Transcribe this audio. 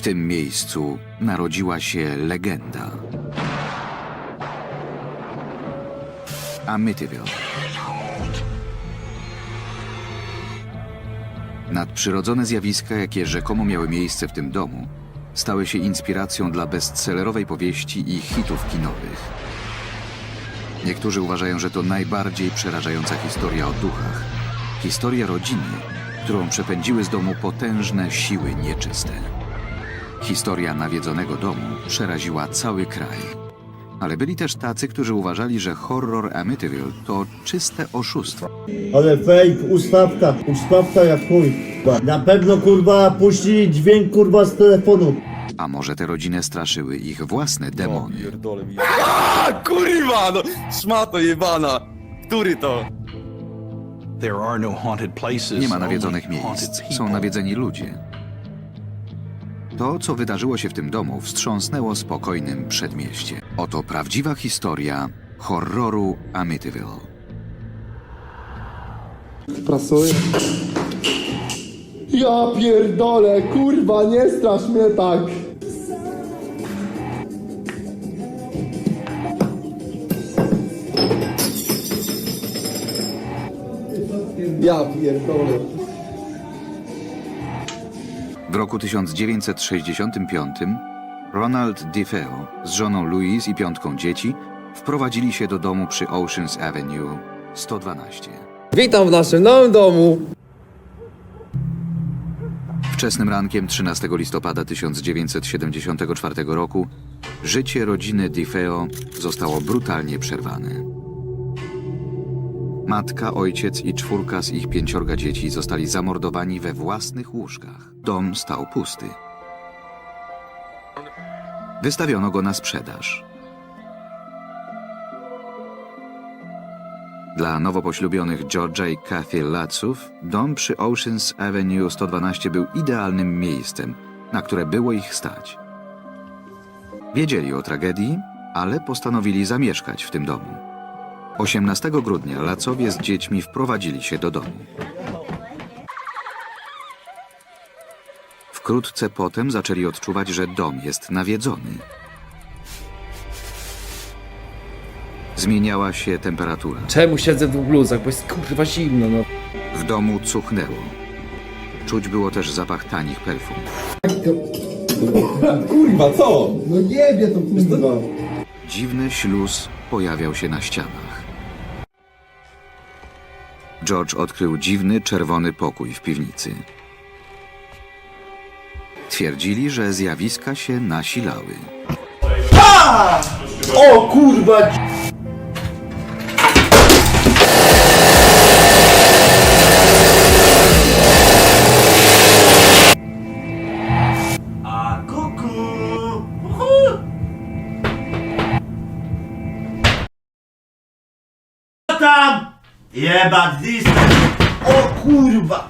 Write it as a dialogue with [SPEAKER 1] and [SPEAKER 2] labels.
[SPEAKER 1] tym miejscu narodziła się legenda. Amityville. Nadprzyrodzone zjawiska, jakie rzekomo miały miejsce w tym domu, stały się inspiracją dla bestsellerowej powieści i hitów kinowych. Niektórzy uważają, że to najbardziej przerażająca historia o duchach. Historia rodziny, którą przepędziły z domu potężne siły nieczyste. Historia nawiedzonego domu przeraziła cały kraj. Ale byli też tacy, którzy uważali, że horror Amityville to czyste oszustwo.
[SPEAKER 2] Ale fake, ustawka, ustawka jak chuj. kurwa. Na pewno kurwa puści dźwięk kurwa z telefonu.
[SPEAKER 1] A może te rodziny straszyły ich własne demony?
[SPEAKER 3] Pierdolę mi. A, kurwa, no, szmato jebana. Który to?
[SPEAKER 4] No.
[SPEAKER 1] Nie ma nawiedzonych miejsc, są nawiedzeni ludzie. To, co wydarzyło się w tym domu, wstrząsnęło spokojnym przedmieście. Oto prawdziwa historia horroru Amityville.
[SPEAKER 5] Prasuję. Ja pierdolę, kurwa, nie strasz mnie tak. Ja pierdolę.
[SPEAKER 1] W roku 1965 Ronald DeFeo z żoną Louise i piątką dzieci wprowadzili się do domu przy Oceans Avenue 112.
[SPEAKER 6] Witam w naszym nowym domu.
[SPEAKER 1] Wczesnym rankiem 13 listopada 1974 roku życie rodziny DeFeo zostało brutalnie przerwane. Matka, ojciec i czwórka z ich pięciorga dzieci zostali zamordowani we własnych łóżkach. Dom stał pusty. Wystawiono go na sprzedaż. Dla nowo poślubionych George'a i Kathy Latsów dom przy Oceans Avenue 112 był idealnym miejscem, na które było ich stać. Wiedzieli o tragedii, ale postanowili zamieszkać w tym domu. 18 grudnia Lacowie z dziećmi wprowadzili się do domu. Wkrótce potem zaczęli odczuwać, że dom jest nawiedzony. Zmieniała się temperatura.
[SPEAKER 6] Czemu siedzę w bluzach? Bo jest kurwa zimno, no.
[SPEAKER 1] W domu cuchnęło. Czuć było też zapach tanich perfum.
[SPEAKER 5] Kurwa, co? No jebie to kurwa.
[SPEAKER 1] Dziwny śluz pojawiał się na ścianach. George odkrył dziwny czerwony pokój w piwnicy. Twierdzili, że zjawiska się nasilały.
[SPEAKER 2] O kurwa! A! Tam! Jebać listę! O kurwa!